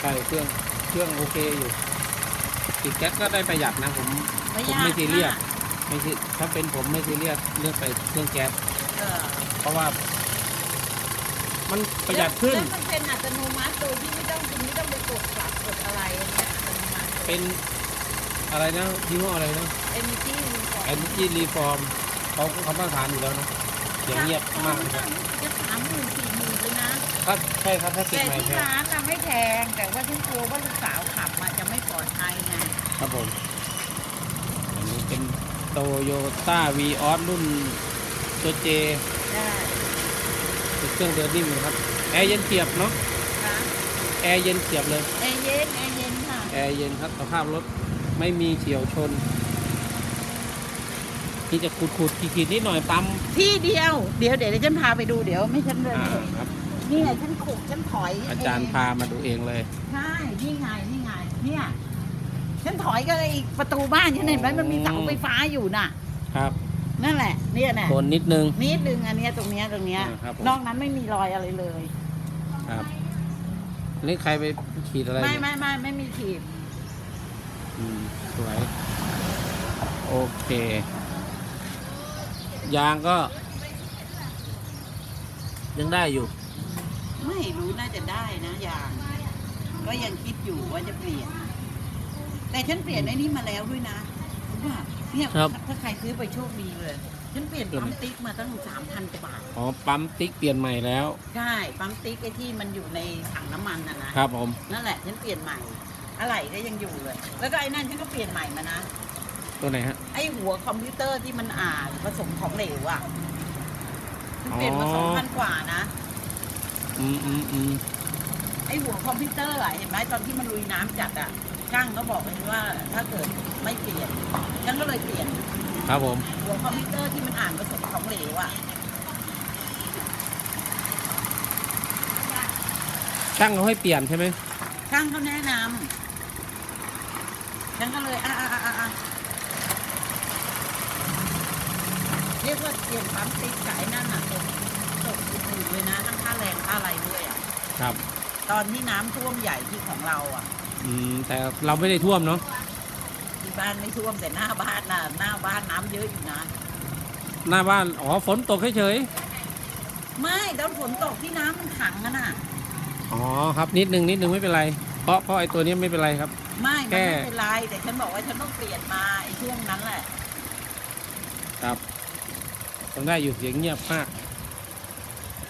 ใช่เครื่องเครื่องโอเคอยู่ติดแก๊สก็ได้ประหยัดนะผมไม่ผมยากไม่ซีเรียสมากไม่ซีถ้าเป็นผมไม่ซีเรียสเลือกไปเครื่องแก๊สเออเพราะว่า มันประหยัดขึ้น แล้วมันเป็นอัตโนมัติโดยที่ไม่ต้องคุณไม่ต้องไปกดสับกดอะไรอันเนี้ยอัตโนมัติเป็น อะไรนะยี่ห้ออะไรนะ Energy Reform Energy Reform เขาเขามาตรฐานอยู่แล้วนะเสียงเงียบมากนะครับจะสามหมื่น สี่หมื่นเลยนะถ้าใช่ครับถ้าติดแต่ใหม่ที่แพงร้านน่ะไม่แพงแต่ว่าฉันกลัวว่าลูกสาวขับมาจะไม่ปลอดภัยไงครับผมอันนี้เป็นโตโยต้าวีออสรุ่นตัวเจได้เป็นเครื่องเดินนิ่มนะครับแอร์เย็นเฉียบเนาะค่ะแอร์เย็นเฉียบเลย แอร์เย็นแอร์เย็นค่ะแอร์เย็นครับสภาพรถไม่มีเฉียวชนที่จะขูดขูดขีดๆนิดหน่อยปั๊มที่เดียวเดี๋ยวเดี๋ยวฉันพาไปดูเดี๋ยวไม่ฉันเลยอ่าครับ นี่ไงฉันขุกฉันถอยอาจารย์พามาดูเองเลย ใช่นี่ไงนี่ไงเนี่ยฉันถอยก็เลยอีกประตูบ้านฉันเห็นไหมมันมีเสาไฟฟ้าอยู่น่ะ ครับนั่นแหละ เนี่ยน่ะโคนนิดนึง นิดนึงอันเนี้ยตรงเนี้ยตรงเนี้ย อ่าครับผม นอกนั้นไม่มีรอยอะไรเลย ครับอันนี่ใครไปขีดอะไรไม่เนี่ยไม่ไม่ไม่มีขีดอืมสวย โอเค ยางก็ ยังได้อยู่ ไม่รู้น่าจะได้นะยาง ก็ยังคิดอยู่ว่าจะเปลี่ยน แต่ฉันเปลี่ยนไอ้นี่มาแล้วด้วยนะรู้ป่ะเนี่ยครับ ถ้าใครซื้อไปโชคดีเลย ฉันเปลี่ยนปั๊มติ๊กมาตั้งสามพันกว่าบาทอ๋อปั๊มติ๊กเปลี่ยนใหม่แล้วใช่ปั๊มติ๊กไอ้ที่มันอยู่ในถังน้ำมันน่ะนะ ครับผมนั่นแหละฉันเปลี่ยนใหม่ อะไรก็ยังอยู่เลย แล้วก็ไอ้นั่นฉันก็เปลี่ยนใหม่มานะ ตัวไหนฮะ ไอ้หัวคอมพิวเตอร์ที่มันอ่านผสมของเหลวอะฉันเปลี่ยนมาอ๋อสองพันกว่านะ อืมอืมอืมไอ้หัวคอมพิวเตอร์อะเห็นไหมตอนที่มันลุยน้ำจัดอะช่างก็บอกเลยว่าถ้าเกิดไม่เปลี่ยนฉันก็เลยเปลี่ยน ครับผม หัวคอมพิวเตอร์ที่มันอ่านผสมของเหลวอะช่างเขาให้เปลี่ยนใช่ไหมช่างเขาแนะนำฉันก็เลยอะอะอะอะอะเรียกว่าเปลี่ยนปั๊มติ๊กกับไอ้นั่นอะ ครับตอนที่น้ำท่วมใหญ่ที่ของเราอะอืมแต่เราไม่ได้ท่วมเนาะที่บ้านไม่ท่วมแต่หน้าบ้านน่ะหน้าบ้านน้ำเยอะอยู่นะ หน้าบ้านอ๋อฝนตกเฉยไม่ตอนฝนตกที่น้ำมันขังอะน่ะ ๆอ๋อครับนิดนึงนิดนึงไม่เป็นไร เพราะเพราะไอ้ตัวนี้ไม่เป็นไรครับ ไม่มันแก้ไม่เป็นไรแต่ฉันบอกว่าฉันต้องเปลี่ยนมาไอ้ช่วงนั้นแหละ ครับต้องได้อยู่เสียงเงียบมาก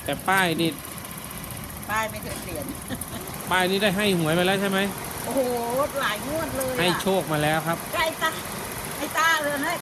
แต่ป้ายนี่ ป้ายไม่เคยเปลี่ยน ป้ายนี่ได้ให้หวยมาแล้วใช่ไหมโอ้โหหลายงวดเลยอะให้โชคมาแล้วครับใกล้ตาไอ้ตาเลยนะ